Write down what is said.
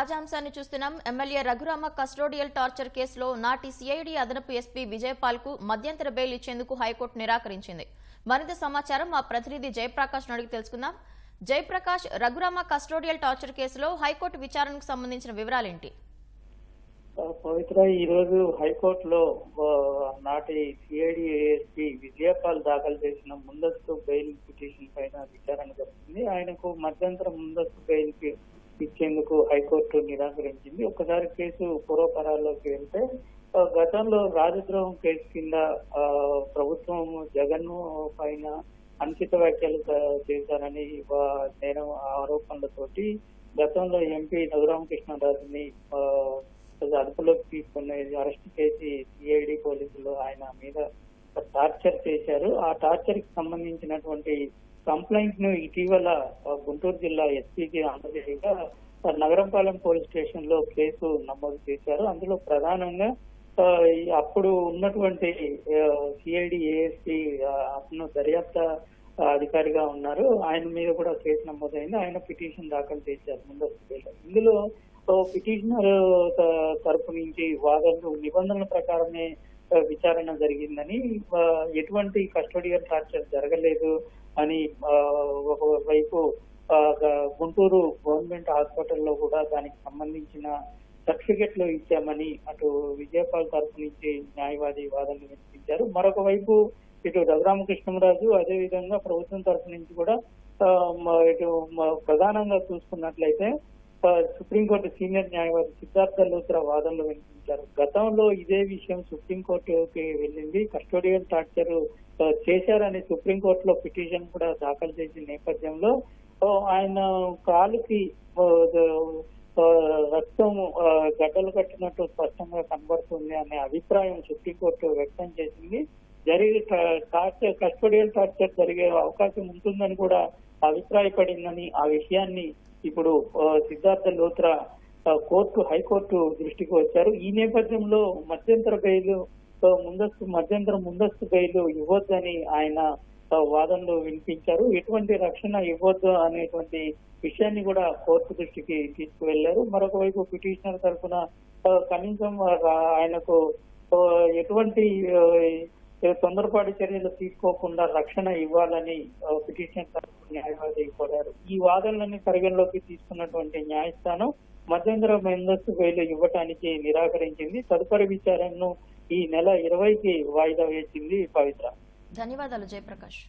తాజాంశాన్ని చూస్తున్నాం. MLA Raghurama custodial torture కేసులో నాటి సిఐడి అదనపు ఎస్పీ విజయపాల్కు మధ్యంతర బెయిల్ ఇచ్చేందుకు హైకోర్టు నిరాకరించింది. మరింత సమాచారం మా ప్రతినిధి జయప్రకాష్ అడిగి తెలుసుకుందాం. జయప్రకాష్ రఘురామ కస్టోడియల్ టార్చర్ కేసులో హైకోర్టు విచారణకు సంబంధించిన వివరాలేంటి? పవిత్ర ఈరోజు హైకోర్టులో నాటి సిఐడి ఏఎస్పీ విజయపాల్ దాఖలు చేసిన ముందస్తు బెయిల్ పిటిషన్ పైన విచారణ జరుగుతుంది. ఆయనకు మధ్యంతర ముందస్తు బెయిల్ ఇచ్చేందుకు హైకోర్టు నిరాకరించింది. ఒకసారి కేసు పూర్వపరాల్లోకి వెళ్తే గతంలో రాజద్రోహం కేసు కింద ప్రభుత్వం జగన్ పైన అనుచిత వ్యాఖ్యలు చేశారని నేరం ఆరోపణలతోటి గతంలో ఎంపీ రఘురామకృష్ణరాజుని అదుపులోకి తీసుకుని అరెస్ట్ చేసి సిఐడి పోలీసులు ఆయన మీద టార్చర్ చేశారు. ఆ టార్చర్కి సంబంధించినటువంటి కంప్లైంట్ను ఇటీవల గుంటూరు జిల్లా ఎస్పీకి అందజేయగా నగరంపాలెం పోలీస్ స్టేషన్లో కేసు నమోదు చేశారు. అందులో ప్రధానంగా అప్పుడు ఉన్నటువంటి సిఐడి ఏఎస్పీ అతను దర్యాప్తు అధికారిగా ఉన్నారు. ఆయన మీద కూడా కేసు నమోదైంది. ఆయన పిటిషన్ దాఖలు చేశారు ముందస్తు బెయిల్ ఇందులో పిటిషనర్ త- తరపు నుంచి వాదనలు నిబంధనల ప్రకారమే విచారణ జరిగిందని ఎటువంటి కస్టోడియల్ టార్చర్ జరగలేదు. అని ఒకవైపు గుంటూరు గవర్నమెంట్ హాస్పిటల్లో కూడా దానికి సంబంధించిన సర్టిఫికెట్లు ఇచ్చామని అటు విజయపాల్ తరపు నుంచి న్యాయవాది వాదనలు వినిపించారు. మరొక వైపు ఇటు రఘురామకృష్ణరాజు అదే విధంగా ప్రభుత్వం తరపు నుంచి కూడా ఇటు ప్రధానంగా చూసుకున్నట్లయితే సుప్రీంకోర్టు సీనియర్ న్యాయవాది సిద్ధార్థ లూత్రా వాదనలు వినిపించారు. గతంలో ఇదే విషయం సుప్రీంకోర్టుకి వెళ్ళింది. కస్టోడియల్ టార్చర్ చేశారని సుప్రీంకోర్టులో పిటిషన్ కూడా దాఖలు చేసిన నేపథ్యంలో ఆయన కాలుకి రక్తం గడ్డలు కట్టినట్టు స్పష్టంగా కనబడుతుంది అనే అభిప్రాయం సుప్రీంకోర్టు వ్యక్తం చేసింది. జరిగే టార్చర్ కస్టోడియల్ టార్చర్ జరిగే అవకాశం ఉంటుందని కూడా అభిప్రాయపడిందని ఆ విషయాన్ని ఇప్పుడు సిద్ధార్థ లోత్రా కోర్టు హైకోర్టు దృష్టికి వచ్చారు. ఈ నేపథ్యంలో మధ్యంతర బెయిలు ముందస్తు మధ్యంతర ముందస్తు బెయిలు ఇవ్వద్దని ఆయన వాదనలు వినిపించారు. ఎటువంటి రక్షణ ఇవ్వద్దు అనేటువంటి విషయాన్ని కూడా కోర్టు దృష్టికి తీసుకువెళ్ళారు. మరొక వైపు పిటిషనర్ తరఫున కనీసం ఆయనకు ఎటువంటి తొందరపాటు చర్యలు తీసుకోకుండా రక్షణ ఇవ్వాలని పిటిషన్ తరఫున న్యాయవాది కోరారు ఈ వాదనలన్నీ పరిగణలోకి తీసుకున్నటువంటి న్యాయస్థానం మధ్యంతర ముందస్తు బెయిల్ ఇవ్వటానికి నిరాకరించింది. తదుపరి విచారణను ఈ నెల ఇరవైకి వాయిదా వేసింది పవిత్ర. ధన్యవాదాలు జయప్రకాష్.